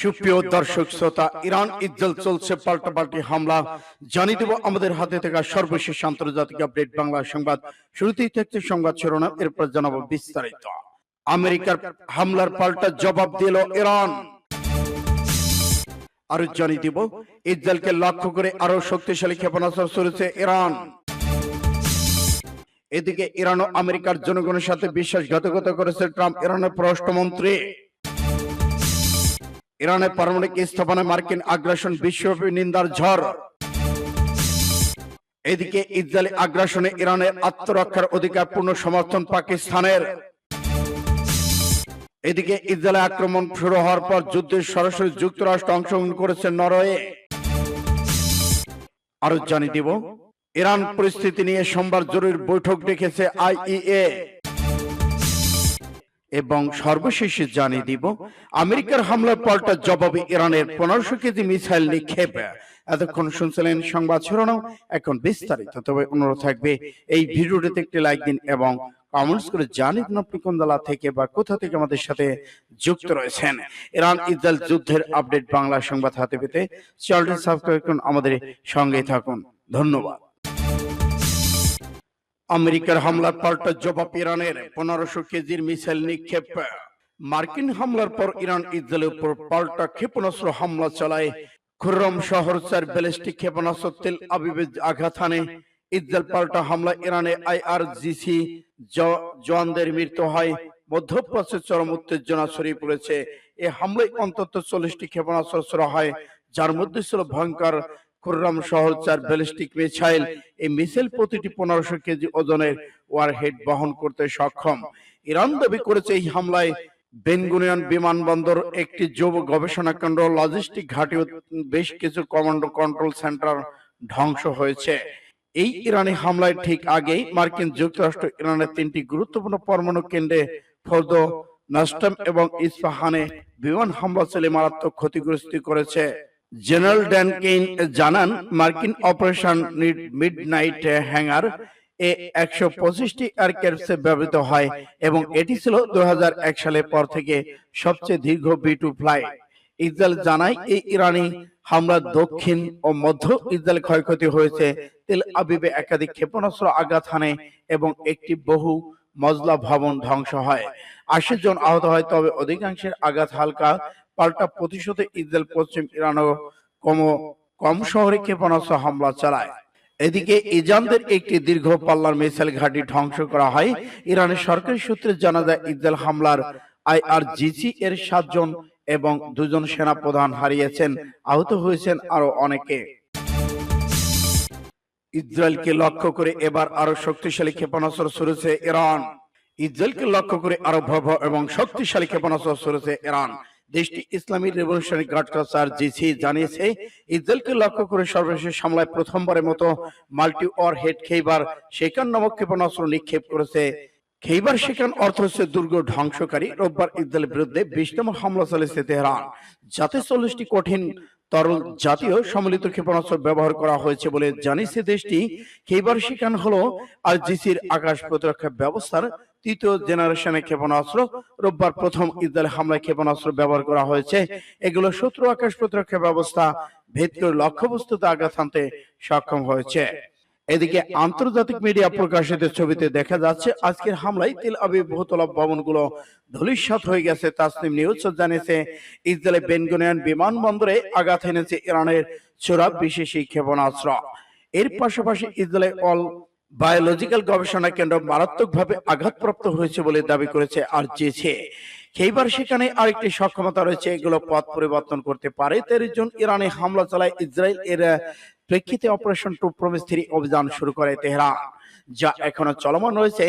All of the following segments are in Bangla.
সুপ্রিয় দর্শক শ্রোতা, ইরান ইজ্জল চলছে পাল্টাপাল্টি হামলা। জানিয়ে দেব আমাদের হাতে থাকা সর্বশেষ আন্তর্জাতিক আপডেট বাংলা সংবাদ। শুরুতেই থাকছে সংবাদ শিরোনাম, এরপর জানাব বিস্তারিত। আমেরিকার হামলার পাল্টা জবাব দিল ইরান। আরও জানিয়ে দিব ইসরায়েলকে লক্ষ্য করে আরও শক্তিশালী ক্ষেপণাস্ত্র ছড়েছে ইরান। এদিকে ইরান ও আমেরিকার জনগণের সাথে বিশ্বাসঘাতকতা করেছে ট্রাম্প, ইরানের পররাষ্ট্রমন্ত্রী। ইরানের পারমাণবিক স্থাপনায় মার্কিন আগ্রাসন বিশ্বব্যাপী নিন্দার ঝড়। এদিকে ইসরায়েলি আগ্রাসনে ইরানের আত্মরক্ষার অধিকার পূর্ণ সমর্থন পাকিস্তানের। এদিকে ইসরায়েলে আক্রমণ শুরু হওয়ার পর যুদ্ধে সরাসরি যুক্তরাষ্ট্র অংশগ্রহণ করেছে নরওয়ে। আরও জানিয়ে দিব, ইরান পরিস্থিতি নিয়ে সোমবার জরুরি বৈঠক ডেকেছে আইইএ। এবং সর্বশেষে জানিয়ে দিব আমেরিকার হামলার পাল্টা জবাবে ইরানের পনেরোশো কেজি মিসাইল নিক্ষেপ। এতক্ষণ শুনছিলেন সংবাদ শিরোনাম এখন বিস্তারিত। তবে অনুরোধ থাকবে এই ভিডিওটিতে একটি লাইক দিন এবং কমেন্টস করে জানিয়ে দিন আপনি কোন দলা থেকে বা কোথা থেকে আমাদের সাথে যুক্ত রয়েছেন। ইরান ইসরায়েল যুদ্ধের আপডেট বাংলা সংবাদ হাতে পেতে চ্যানেলটি সাবস্ক্রাইব করুন আমাদের সঙ্গে থাকুন। ধন্যবাদ। আমেরিকার হামলার পাল্টা জবাব ইরানের পনেরোশো কেজির মিসাইল নিক্ষেপ। মার্কিন হামলার পর ইরান ইসরায়েলের উপর পাল্টা ক্ষেপণাস্ত্র হামলা চালায়। খুররম শহর চার ব্যালিস্টিক ক্ষেপণাস্ত্র তেল আবিবে আঘাত হানে। ইসরায়েল পাল্টা হামলা ইরানে আইআরজিসি জওয়ানদের মৃত্যু হয়। মধ্যপ্রাচ্যে চরম উত্তেজনা ছড়িয়ে পড়েছে। এই হামলায় অন্তত চল্লিশটি ক্ষেপণাস্ত্র ছোড়া হয়, যার মধ্যে ছিল ভয়ঙ্কর খুররাম শহর চার ব্যালিস্টিক মিসাইল এই মিসাইল প্রতিটি পনেরোশো কেজি ওজনের ওয়ারহেড বহন করতে সক্ষম। ইরান দাবি করেছে এই হামলায় বেনগুনিয়ান বিমানবন্দর, একটি যুব গবেষণা কেন্দ্র লজিস্টিক ঘাঁটি বেশ কিছু কমান্ডো কন্ট্রোল সেন্টার ধ্বংস হয়েছে। এই ইরানি হামলায় ঠিক আগেই মার্কিন যুক্তরাষ্ট্র ইরানের তিনটি গুরুত্বপূর্ণ পরমাণু কেন্দ্রে ফর্দ, নাস্টাম এবং ইস্পাহানে বিমান হামলা চালে মারাত্মক ক্ষতিগ্রস্ত করেছে। জেনারেল ড্যান কেইন জানান, মার্কিন অপারেশন মিড নাইট হ্যাঙ্গার এ একশো পঁচিশটি এয়ারক্রাফটে ব্যবহৃত হয় এবং এটি ছিল দু সালের পর থেকে সবচেয়ে দীর্ঘ বি টু ফ্লাইট। ইসরায়েল জানায়, এই ইরানি হামলা দক্ষিণ ও মধ্য ইসরায়েল ক্ষয়ক্ষতি হয়েছে তেল আবিবে একাধিক ক্ষেপণাস্ত্র আঘাত হানে এবং একটি বহু মজলা ভবন ধ্বংস হয়। আশি জন আহত হয়, তবে অধিকাংশের আঘাত হালকা পাল্টা প্রতিশোধে ইসরায়েল, পশ্চিম ইরান কম কম শহরে ক্ষেপণাস্ত্র হামলা চালায়। এদিকে ইজানদের একটি দীর্ঘ পাল্লার মিসাইল ঘাঁটি ধ্বংস করা হয়। ইরানের সরকারি সূত্রে জানা যায়, ইসরায়েল হামলার আইআরজিসি এর সাতজন এবং দুজন সেনা প্রধান হারিয়েছেন, আহত হয়েছেন আরও অনেকে। ইসরায়েলকে লক্ষ্য করে এবার আরও শক্তিশালী ক্ষেপণাস্ত্র ছড়েছে ইরান। ইসরায়েলকে লক্ষ্য করে আরও ভয়াবহ এবং শক্তিশালী ক্ষেপণাস্ত্র ছুড়েছে ইরান। দেশটি ইসলামী রেভলিউশনারি গার্ড চার জিসি জানিয়েছে ইসরায়েলকে লক্ষ্য করে সর্বশেষ হামলায় প্রথমবারের মতো মাল্টি ওয়ার হেড খেইবার শেখান নামক ক্ষেপণাস্ত্র নিক্ষেপ করেছে। খেইবার শেখান অর্থ হচ্ছে দুর্গ ধ্বংসকারী। রোববার ইসরায়েলের বিরুদ্ধে বিশ নম্বর হামলা চালিয়েছে তেহরান। যাতে চল্লিশটি কঠিন তরল জাতীয় সম্মিলিত ক্ষেপণাস্ত্র ব্যবহার করা হয়েছে বলে জানিয়েছে দেশটি। খেইবার শিকান হলো আর জিসির আকাশ প্রতিরক্ষা ব্যবস্থার তৃতীয় জেনারেশনের ক্ষেপণাস্ত্র, রোববার প্রথম ইসরায়েল হামলায় ক্ষেপণাস্ত্র ব্যবহার করা হয়েছে। এগুলো শত্রু আকাশ প্রতিরক্ষা ব্যবস্থা ভেদ করে লক্ষ্যবস্তুতে আঘাত হানতে সক্ষম হয়েছে। এদিকে আন্তর্জাতিক মিডিয়া প্রকাশিত ছবিতে দেখা যাচ্ছে, আজকের হামলায় তেল আবিব বহুতলা ভবনগুলো ধূলিসাৎ হয়ে গেছে, তাসনিম নিউজ জানিয়েছে। ইসরায়েলে বেনগুনিয়ান বিমানবন্দরে আঘাত এনেছে ইরানের চোরা বিশেষ ক্ষেপণাস্ত্র। এর পাশাপাশি ইসরায়েলে অল বায়োলজিক্যাল গবেষণা কেন্দ্র মারাত্মকভাবে আঘাতপ্রাপ্ত হয়েছে বলে দাবি করেছে আর চেয়েছে সেইবার সেখানে আরেকটি সক্ষমতা রয়েছে, এগুলো পথ পরিবর্তন করতে পারে। তেরো জন ইরানে হামলা চালায় ইসরায়েল এর প্রেক্ষিতে অপারেশন টু প্রমিস থ্রি অভিযান শুরু করে তেহরান, যা এখনও চলমান রয়েছে।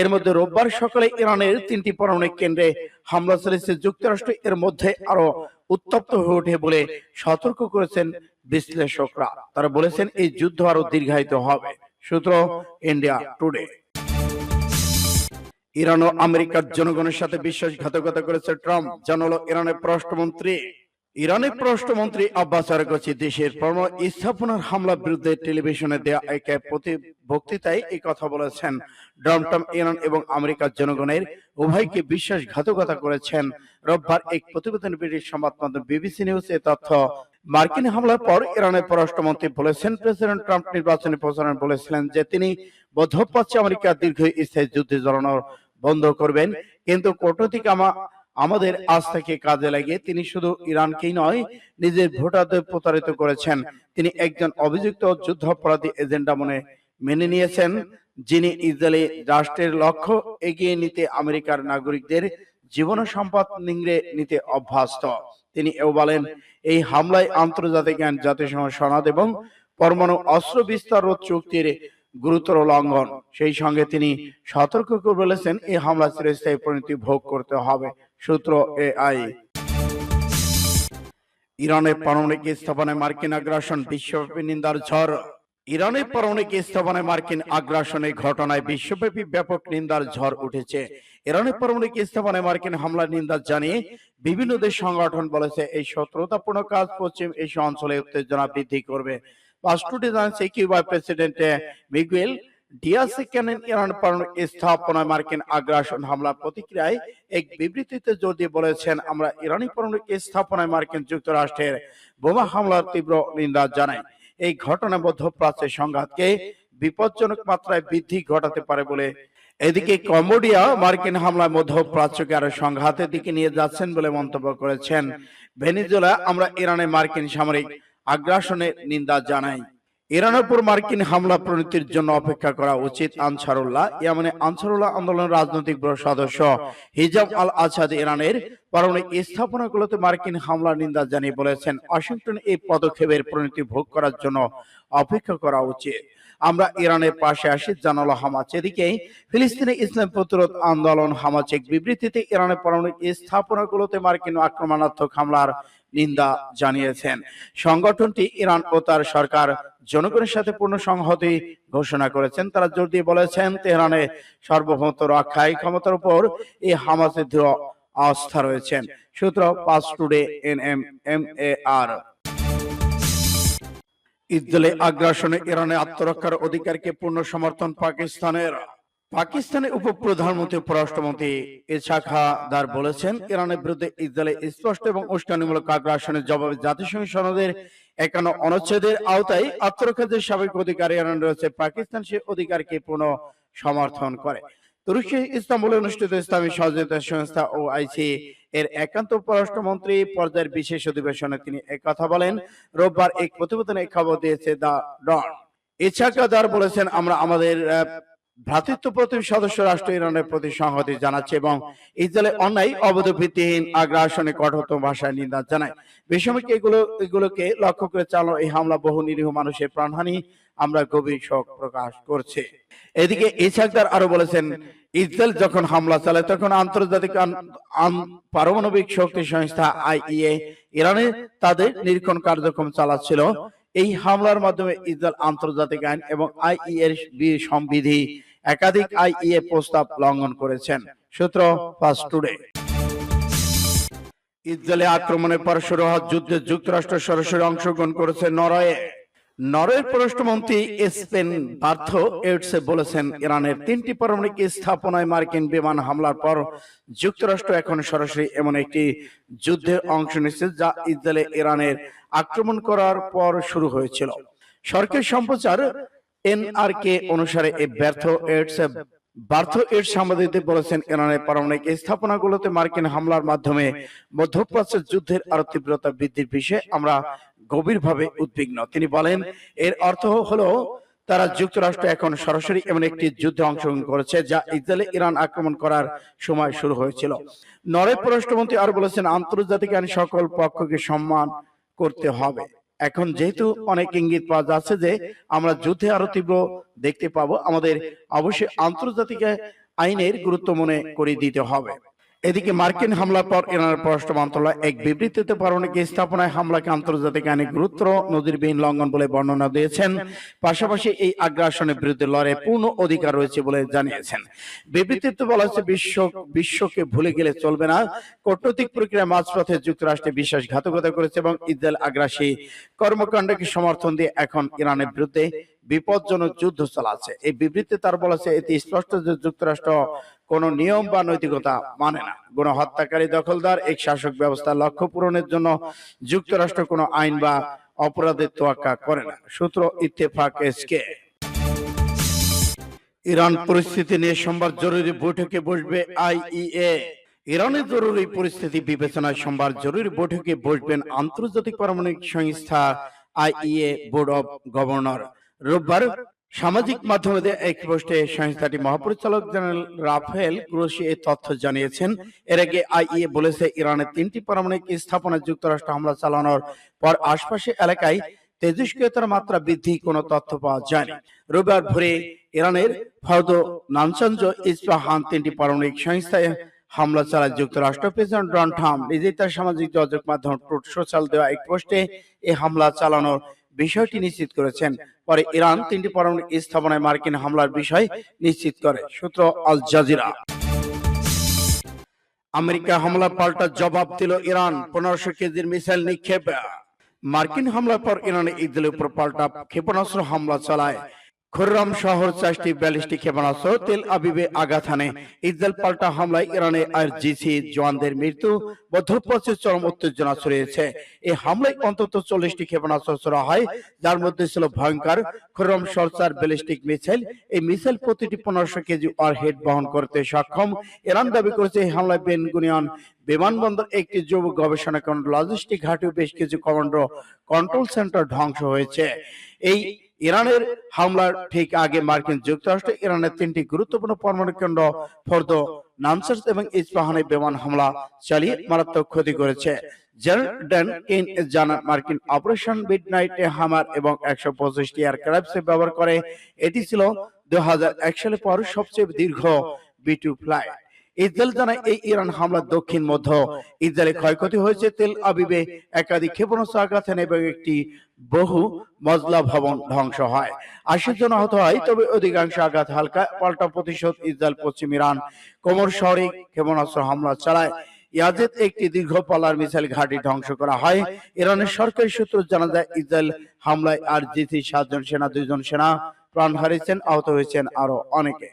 এর মধ্যে রোববার সকালে ইরানের তিনটি পারমাণবিক কেন্দ্রে হামলা চালিয়েছে। যুক্তরাষ্ট্র এর মধ্যে আরও উত্তপ্ত হয়ে ওঠে বলে সতর্ক করেছেন বিশ্লেষকরা। তারা বলেছেন, এই যুদ্ধ আরও দীর্ঘায়িত হবে। সূত্র ইন্ডিয়া টুডে। ইরান ও আমেরিকার জনগণের সাথে বিশ্বাসঘাতকতা করেছে ট্রাম্প। জানালো ইরানের পররাষ্ট্রমন্ত্রী। ইরানের পররাষ্ট্রমন্ত্রী আব্বাস আরাগচি দেশের পরম স্থাপনার হামলার বিরুদ্ধে টেলিভিশনে দেয়া এক প্রতি বক্তৃতায় এই কথা বলেছেন। ডোনাল্ড ইরান এবং আমেরিকার জনগণের উভয়কে বিশ্বাসঘাতকতা করেছেন। রোববার এক প্রতিবেদন ব্রিটিশ সংবাদ মাধ্যম বিবিসি নিউজ এ তথ্য। মার্কিন হামলার পর ইরানের পররাষ্ট্রমন্ত্রী বলেছেন, প্রেসিডেন্ট ট্রাম্প নির্বাচনী প্রচারণ বলেছিলেন যে তিনি মধ্যপ্রাচ্যে আমেরিকার দীর্ঘ স্থায়ী যুদ্ধে জড়ানো বন্ধ করবেন। কিন্তু কূটনৈতিক আমা আমাদের আজ থেকে কাজে লাগিয়ে তিনি শুধু ইরানকেই নয়, নিজের ভোটারদের প্রতারিত করেছেন। তিনি একজন অভিযুক্ত যুদ্ধাপরাধী এজেন্ডা মনে মেনে নিয়েছেন, যিনি ইসরায়েলি রাষ্ট্রের লক্ষ্য এগিয়ে নিতে আমেরিকার নাগরিকদের জীবন সম্পদ নিংড়ে নিতে অভ্যস্ত। তিনি এও বলেন, এই হামলায় আন্তর্জাতিক আইন জাতিসংঘ, সনদ এবং পরমাণু অস্ত্র বিস্তার রোধ চুক্তির গুরুতর লঙ্ঘন। সেই সঙ্গে তিনি সতর্ক করে বলেছেন, এই হামলা চিরস্থায়ী পরিণতি ভোগ করতে হবে। সূত্র এআই। ইরানের পারমাণবিক স্থাপনায় মার্কিন আগ্রাসন বিশ্বব্যাপী নিন্দার ঝড়। ইরানের পারমাণবিক স্থাপনায় মার্কিন আগ্রাসনের ঘটনায় বিশ্বব্যাপী ব্যাপক নিন্দার ঝড় উঠেছে। ইরানের পারমাণবিক স্থাপনায় মার্কিন হামলার নিন্দা জানিয়ে বিভিন্ন দেশ সংগঠন বলেছে, এই শত্রুতাপূর্ণ কাজ পশ্চিম এশিয়া অঞ্চলে উত্তেজনা বৃদ্ধি করবে। পাঁচটুটি জানাচ্ছে কিউবার প্রেসিডেন্ট মিগুয়েল ডিয়াস ইরান স্থাপনায় মার্কিন আগ্রাসন হামলার প্রতিক্রিয়ায় এক বিবৃতিতে জোর দিয়ে বলেছেন, আমরা ইরানি স্থাপনায় মার্কিন যুক্তরাষ্ট্রের বোমা হামলার তীব্র নিন্দা এই ঘটনা মধ্যপ্রাচ্যের সংঘাতকে বিপজ্জনক মাত্রায় বৃদ্ধি ঘটাতে পারে বলে। এদিকে কম্বোডিয়া মার্কিন হামলায় মধ্যপ্রাচ্যকে আরও সংঘাতের দিকে নিয়ে যাচ্ছেন বলে মন্তব্য করেছেন। ভেনিজুয়েলা, আমরা ইরানে মার্কিন সামরিক আগ্রাসনের নিন্দা জানাই। ইরানের উপর মার্কিন হামলা প্রণীতির জন্য অপেক্ষা করা উচিত আনসারুল্লাহ। ইয়ামানে আনসারুল্লাহ আন্দোলনের রাজনৈতিক ব্যুরো সদস্য হিজাব আল আসাদ ইরানের পারমাণবিক স্থাপনাগুলোতে মার্কিন হামলার নিন্দা জানিয়ে বলেছেন, ওয়াশিংটন এই পদক্ষেপের পরিণতি ভোগ করার জন্য অপেক্ষা করা উচিত। আমরা ইরানের পাশে আসি, জানালো হামাচ এদিকে ফিলিস্তিনে ইসলাম প্রতিরোধ আন্দোলন হামাচ এক বিবৃতিতে ইরানের পারমাণবিক স্থাপনাগুলোতে মার্কিন আক্রমণাত্মক হামলার নিন্দা জানিয়েছেন। সংগঠনটি ইরান ও তার সরকার জনগণের সাথে পূর্ণ সংহতি ঘোষণা করেছেন। তারা জোর দিয়ে বলেছেন, তেহরানে সার্বভৌমত্ব রক্ষায় ক্ষমতার উপর এই হামাসের দৃঢ় আস্থা রয়েছেন সূত্র পাঁচ today N M M A R ইসরায়েলে আগ্রাসনে ইরানে আত্মরক্ষার অধিকারকে পূর্ণ সমর্থন পাকিস্তানের। পাকিস্তানের উপপ্রধানমন্ত্রী পররাষ্ট্রমন্ত্রী ইসাখা দার বলেছেন, ইরানের বিরুদ্ধে ইসরায়েলে স্পষ্ট এবং উস্কানিমূলক আগ্রাসনের জবাবে জাতিসংঘ সনদের একান্ন অনুচ্ছেদের আওতায় আত্মরক্ষার স্বাভাবিক অধিকার ইরান রয়েছে। পাকিস্তান সে অধিকারকে পূর্ণ সমর্থন করে। তুরস্কের ইস্তাম্বুলে অনুষ্ঠিত ইসলামী সহযোগিতা সংস্থা ও আইসি এর একান্ত পররাষ্ট্রমন্ত্রী পর্যায়ের বিশেষ অধিবেশনে তিনি কথা বলেন রোববার এক প্রতিবেদনে খবর দিয়েছে দা ডন ইচ্ছাকা দার বলেছেন আমরা আমাদের ভ্রাতৃত্ব প্রতিম সদস্য রাষ্ট্র ইরানের প্রতি সংহতি জানাচ্ছে এবং ইসরায়েলের অন্যায় অবৈধ ভিত্তিহীন আগ্রাসনে কঠোরতম ভাষায় নিন্দা জানায়। বেসামরিক এগুলো এগুলোকে লক্ষ্য করে চালানো এই হামলা বহু নিরীহ মানুষের প্রাণহানি আমরা গভীর শোক প্রকাশ করছে। এদিকে ইসাকদার আরও বলেছেন, ইসরায়েল যখন হামলা চালায় তখন আন্তর্জাতিক আন- আন- পারমাণবিক শক্তি সংস্থা আইইএ ইরানে তাদের নিরীক্ষণ কার্যক্রম চালাচ্ছিল। এই হামলার মাধ্যমে ইসরায়েল আন্তর্জাতিক আইন এবং আইই এর বি- সংবিধি একাধিক আইইএ প্রস্তাব লঙ্ঘন করেছেন। সূত্র ফার্স্ট টুডে। ইসরায়েলে আক্রমণের পর শুরু হওয়া যুদ্ধে যুক্তরাষ্ট্র সরাসরি অংশগ্রহণ করেছে নরওয়ে। নরওয়ের পররাষ্ট্রমন্ত্রী স্পেন বার্থ এডসে বলেছেন, ইরানের তিনটি পারমাণবিক স্থাপনায় মার্কিন বিমান হামলার পর যুক্তরাষ্ট্র এখন সরাসরি এমন একটি যুদ্ধে অংশ নিচ্ছে যা ইসরায়েলে ইরানের আক্রমণ করার পর শুরু হয়েছিল। সরকারি সম্প্রচার এনআরকে অনুসারে এই ব্যর্থ এডস বার্থ এর সাংবাদিকদের বলেছেন, ইরানের পারমাণবিক স্থাপনাগুলোতে মার্কিন হামলার মাধ্যমে মধ্যপ্রাচ্যের যুদ্ধের আরও তীব্রতা বৃদ্ধির বিষয়ে আমরা গভীরভাবে উদ্বিগ্ন। তিনি বলেন এর অর্থ হলো তারা যুক্তরাষ্ট্র এখন সরাসরি এমন একটি যুদ্ধে অংশগ্রহণ করেছে যা ইসরায়েলে ইরান আক্রমণ করার সময় শুরু হয়েছিল। নরওয়ে পররাষ্ট্রমন্ত্রী আর বলেছেন আন্তর্জাতিক আইন সকল পক্ষকে সম্মান করতে হবে। এখন যেহেতু অনেক ইঙ্গিত পাওয়া যাচ্ছে যে আমরা যুদ্ধে আরও তীব্র দেখতে পাবো আমাদের অবশ্যই আন্তর্জাতিক আইনের গুরুত্ব মনে করে দিতে হবে। এদিকে মার্কিন হামলার পর ইরানের পররাষ্ট্র মন্ত্রণালয় এক বিবৃতিতে পারমাণবিক স্থাপনায় হামলাকে আন্তর্জাতিক আইনে গুরুত্ব নজিরবিহীন লঙ্ঘন বলে বর্ণনা দিয়েছেন। পাশাপাশি এই আগ্রাসনের বিরুদ্ধে লড়াই পূর্ণ অধিকার রয়েছে বলে জানিয়েছেন। বিবৃতিতে বলা হয়েছে, বিশ্ব, বিশ্বকে ভুলে গেলে চলবে না। কূটনৈতিক প্রক্রিয়া মাঝপথে যুক্তরাষ্ট্রে বিশ্বাসঘাতকতা করেছে এবং ইসরায়েল আগ্রাসী কর্মকাণ্ডকে সমর্থন দিয়ে এখন ইরানের বিরুদ্ধে বিপজ্জনক যুদ্ধ চালাচ্ছে। এই বিবৃতিতে তার বলেছে এটি স্পষ্ট যে যুক্তরাষ্ট্র কোন নিয়ম বা নৈতিকতা মানে না। গণহত্যাকারী দখলদার, এক শাসক ব্যবস্থার লক্ষ্য পূরণের জন্য যুক্তরাষ্ট্র কোনো আইন বা অপরাধের তোয়াক্কা করে না। সূত্র ইত্তেফাক এসকে ইরান পরিস্থিতি নিয়ে সোমবার জরুরি বৈঠকে বসবে আইইএ। ইরানের জরুরি পরিস্থিতি বিবেচনায় সোমবার জরুরি বৈঠকে বসবেন আন্তর্জাতিক পারমাণবিক সংস্থা আইইএ বোর্ড অব গভর্নর। রোববার সামাজিক মাধ্যমে এক পোস্টে সংস্থাটি মহাপরিচালক জেনারেল রাফেল গ্রোসি এই তথ্য জানিয়েছেন। এর আগে আইইএ বলেছে ইরানের তিনটি পারমাণবিক স্থাপনায় যুক্তরাষ্ট্র হামলা চালানোর পর আশপাশে এলাকায় তেজস্ক্রিয়তার মাত্রা বৃদ্ধি কোনো তথ্য পাওয়া যায়নি। রবিবার ভোরে ইরানের ফরদ নানচঞ্জ ইস্পাহান তিনটি পারমাণবিক সংস্থায় হামলা চালায় যুক্তরাষ্ট্র। প্রেসিডেন্ট ডোনাল্ড ট্রাম্প নিজেই তার সামাজিক যোগাযোগ মাধ্যম ট্রুথ সোশ্যাল দেওয়া এক পোস্টে এই হামলা চালানোর বিষয়টি নিশ্চিত করেছেন। পরে ইরান তিনটি পারমাণবিক স্থাপনায় মার্কিন হামলার বিষয় নিশ্চিত করে, সূত্র আল জাজিরা। আমেরিকা হামলা পাল্টা জবাব দিল ইরান, পনেরোশো কেজির মিসাইল নিক্ষেপ। মার্কিন হামলার পর ইরানে ইসরায়েলের উপর পাল্টা ক্ষেপণাস্ত্র হামলা চালায়। খুররাম শহর চারটি ব্যালিস্টিক ক্ষেপণাস্ত্র তেল আবিবে আঘাত হানে। ইসরায়েল পাল্টা হামলায় ইরানে আর জিসি জওয়ানদের মৃত্যু মধ্যপ্রাচ্যে চরম উত্তেজনা ছড়িয়েছে। এই হামলায় অন্তত চল্লিশটি ক্ষেপণাস্ত্র ছোড়া হয়, যার মধ্যে ছিল ভয়ঙ্কর খুররাম সরচার ব্যালিস্টিক মিসাইল। এই মিসাইল প্রতিটি পনেরোশো কেজি ওয়ারহেড বহন করতে সক্ষম। ইরান দাবি করেছে এই হামলায় বেনগুনিয়ন বিমানবন্দর, একটি যুব গবেষণা কেন্দ্র, লজিস্টিক ঘাটি বেশ কিছু কমান্ডো কন্ট্রোল সেন্টার ধ্বংস হয়েছে। এই ইরানের হামলার ঠিক আগে মার্কিন যুক্তরাষ্ট্র, ইরানের তিনটি গুরুত্বপূর্ণ পরমাণু কেন্দ্র ফর্দ নামসার্স এবং ইস্পাহানে বিমান হামলা চালিয়ে মারাত্মক ক্ষতি করেছে। মার্কিন অপারেশন মিডনাইট হামার এবং একশো পঁচিশটি এয়ারক্রাফট ব্যবহার করে। এটি ছিল দু সালে পর সবচেয়ে দীর্ঘ বিটু ফ্লাইট। ইসরায়েল জানায় এই ইরান হামলার দক্ষিণ মধ্য। ইসরায়েলে ক্ষয়ক্ষতি হয়েছে তেল আবিবে। একাধিক ক্ষেপণাস্ত্র আঘাত হানে এবং একটি বহু মজলা ভবন ধ্বংস হয়। আশি জন আহত হয়, তবে অধিকাংশ আঘাত হালকা, পাল্টা প্রতিশোধ ইসরায়েল পশ্চিম ইরান। কোমর শহরে ক্ষেপণাস্ত্র হামলা চালায়। ইয়াজেদ একটি দীর্ঘ পাল্লার মিসাইল ঘাঁটি ধ্বংস করা হয়। ইরানের সরকারি সূত্র জানা যায়, ইসরায়েল হামলায় আর জিসি সাতজন সেনা, দুইজন সেনা প্রাণ হারিয়েছেন, আহত হয়েছেন আরও অনেকে।